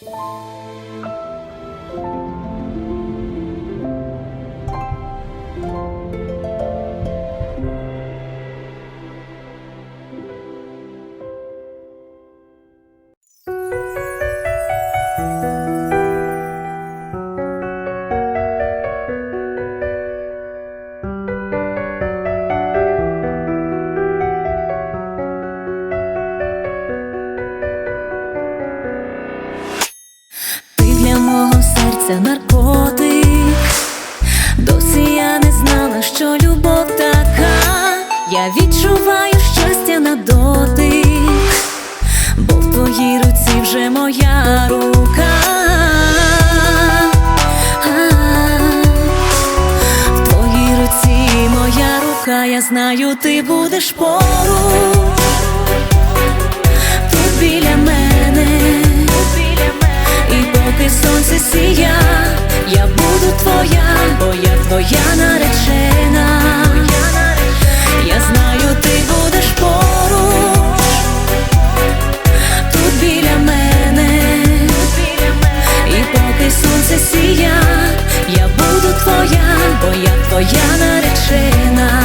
Música Я знаю, ти будеш поруч Тут біля мене, біля мене, і поки сонце сія, я буду твоя, бо я твоя наречена. Я знаю, ти будеш поруч Тут біля мене, і поки сонце сія, я буду твоя, бо я твоя наречена.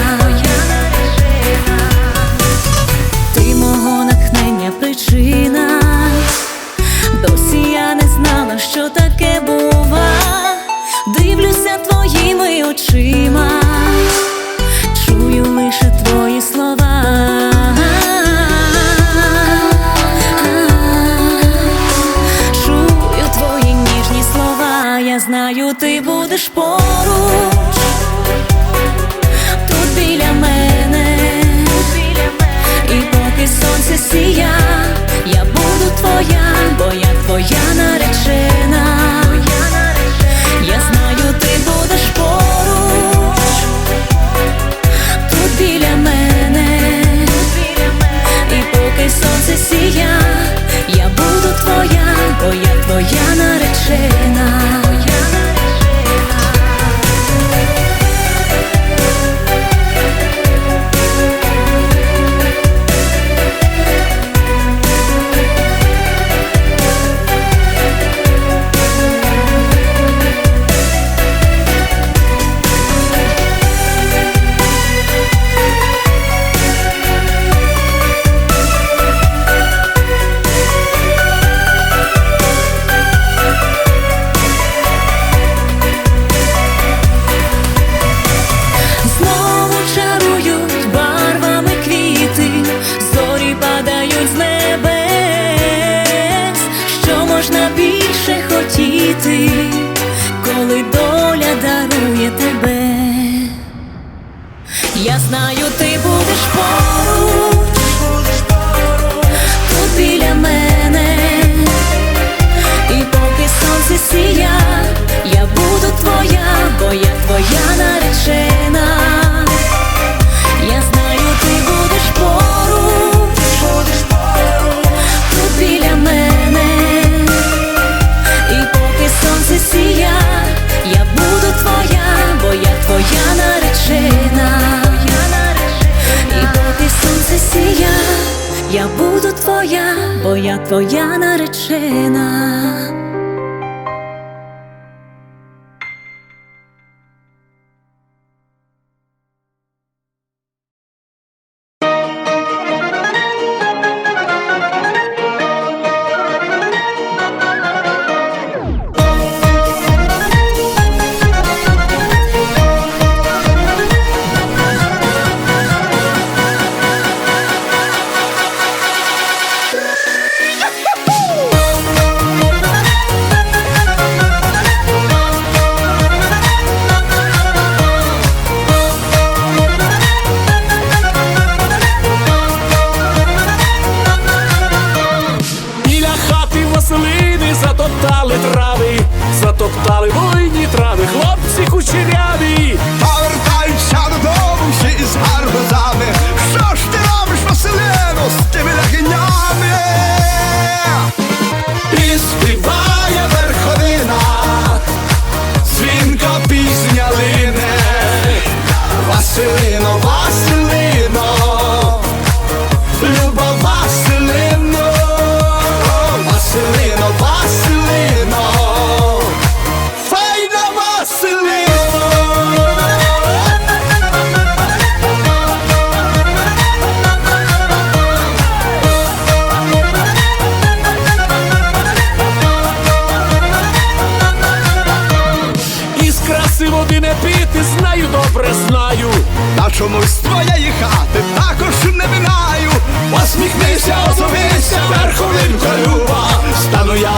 моїми очима. тобою ти будеш поруч, тут біля мене, і поки сонце сія, я буду твоя, бо я твоя наречена. я буду твоя, бо я твоя наречена.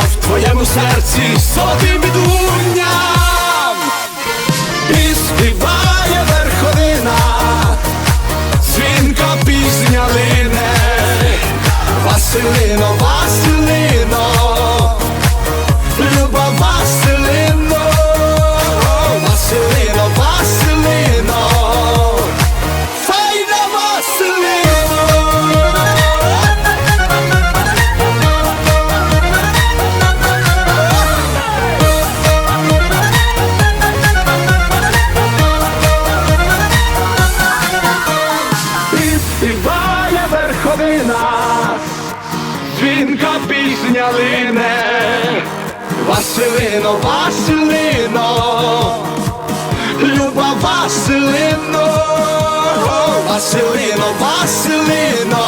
в твоєму серці сотим бідуня. Василино, люба Василино, Василино, Василино.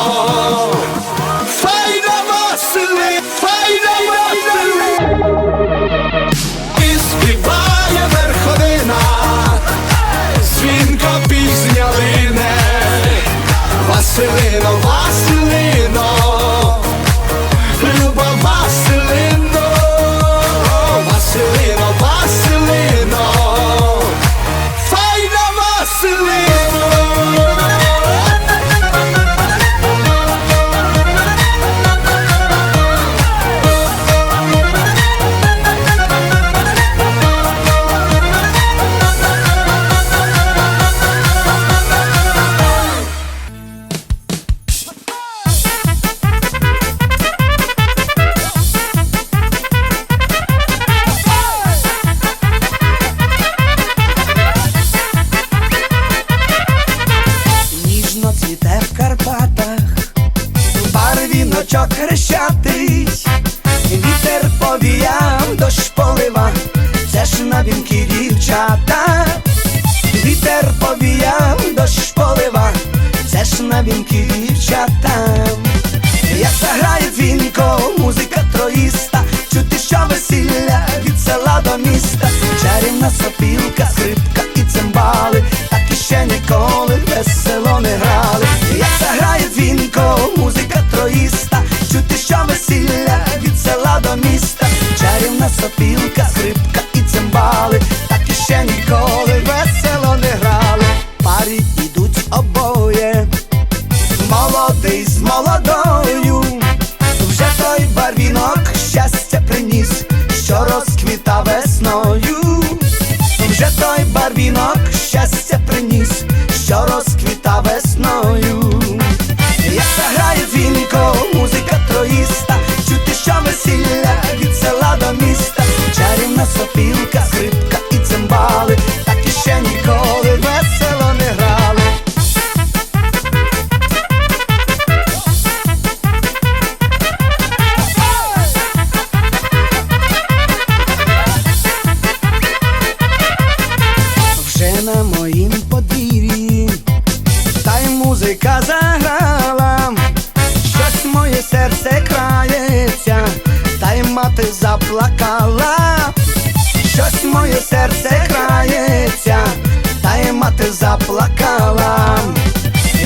Плакала, щось моє серце грається, та й мати заплакала,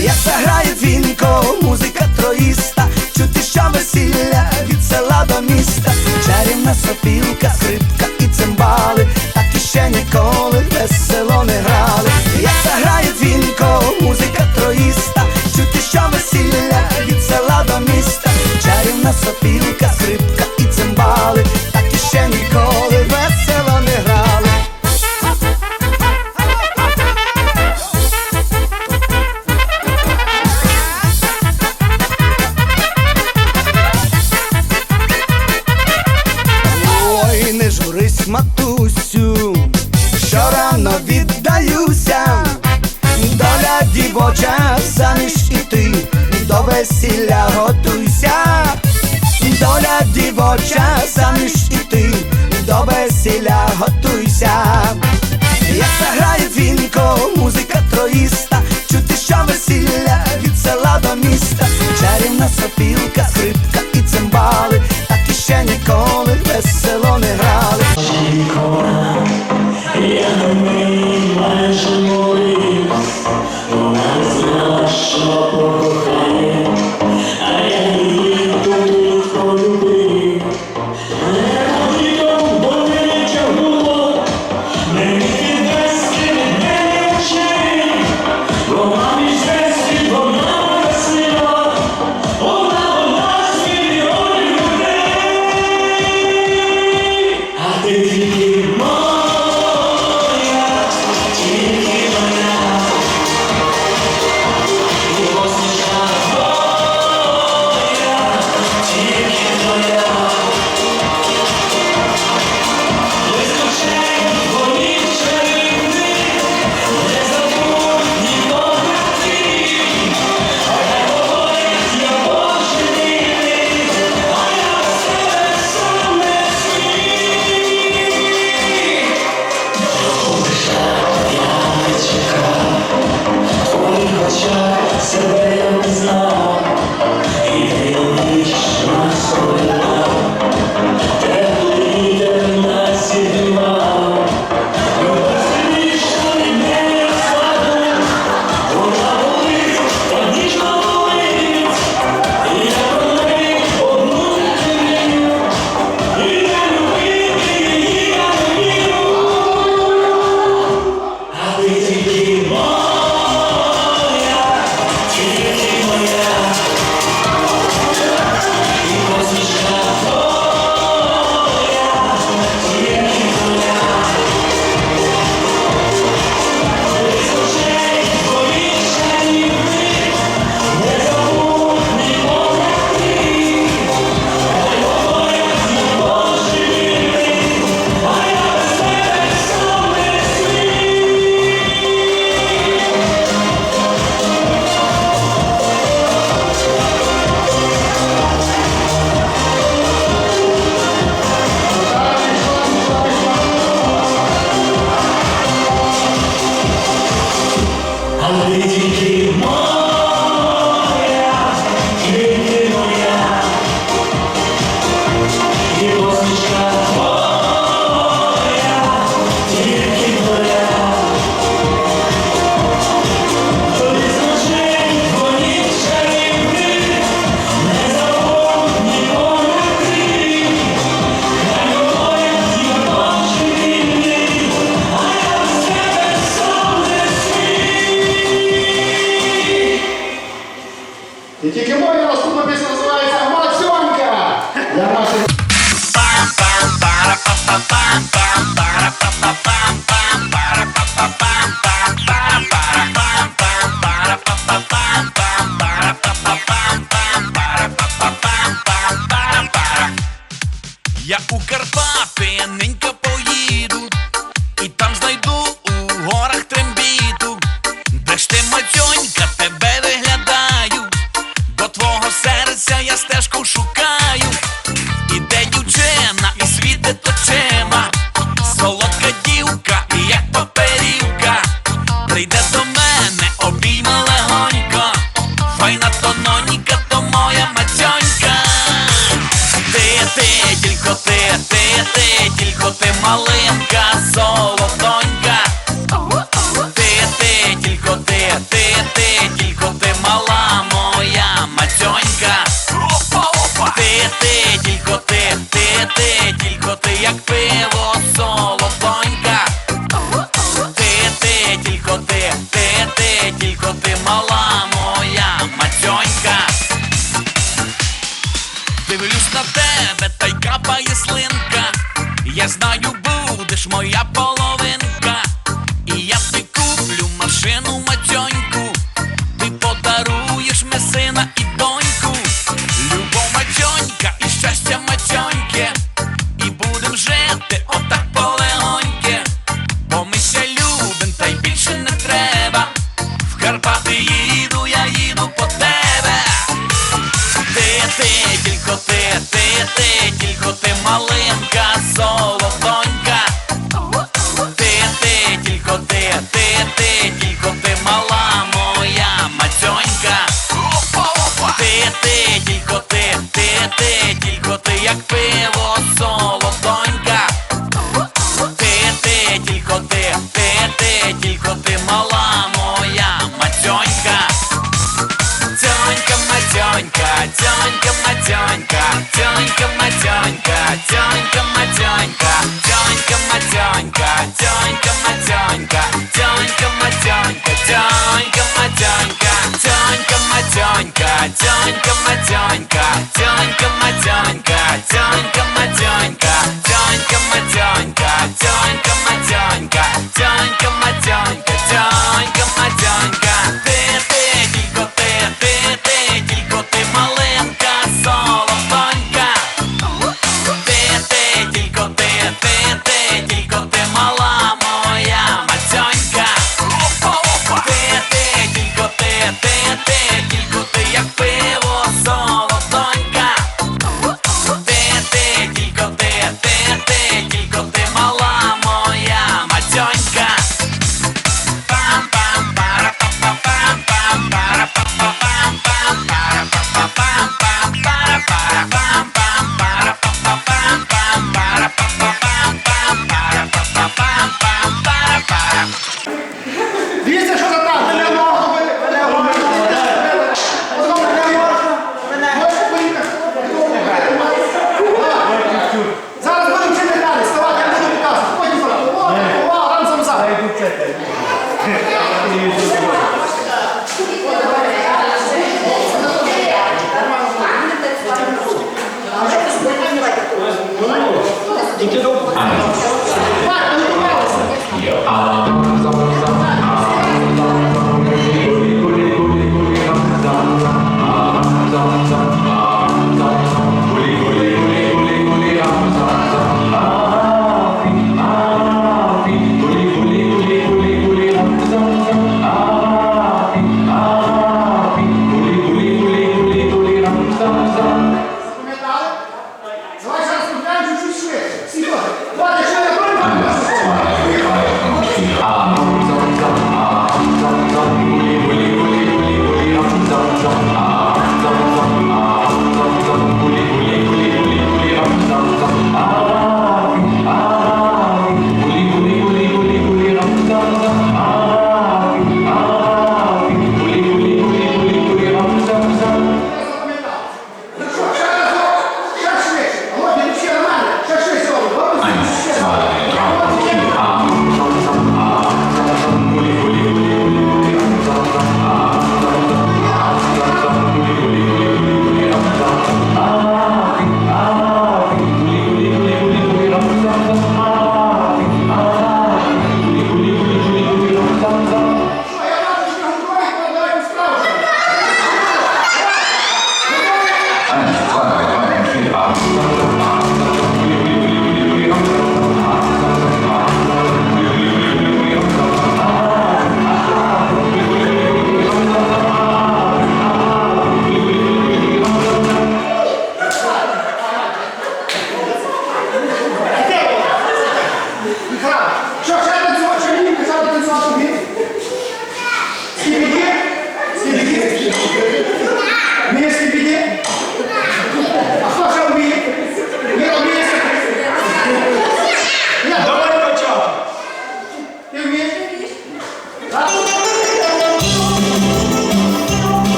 як заграє дзвінко, музика троїста, чути, що весілля від села до міста, чарівна сопілка, скрипка і цимбали, так іще ніколи весело не грали. Як заграє дзвінко, музика троїста, чути, що весілля від села до міста, чарівна сопілка.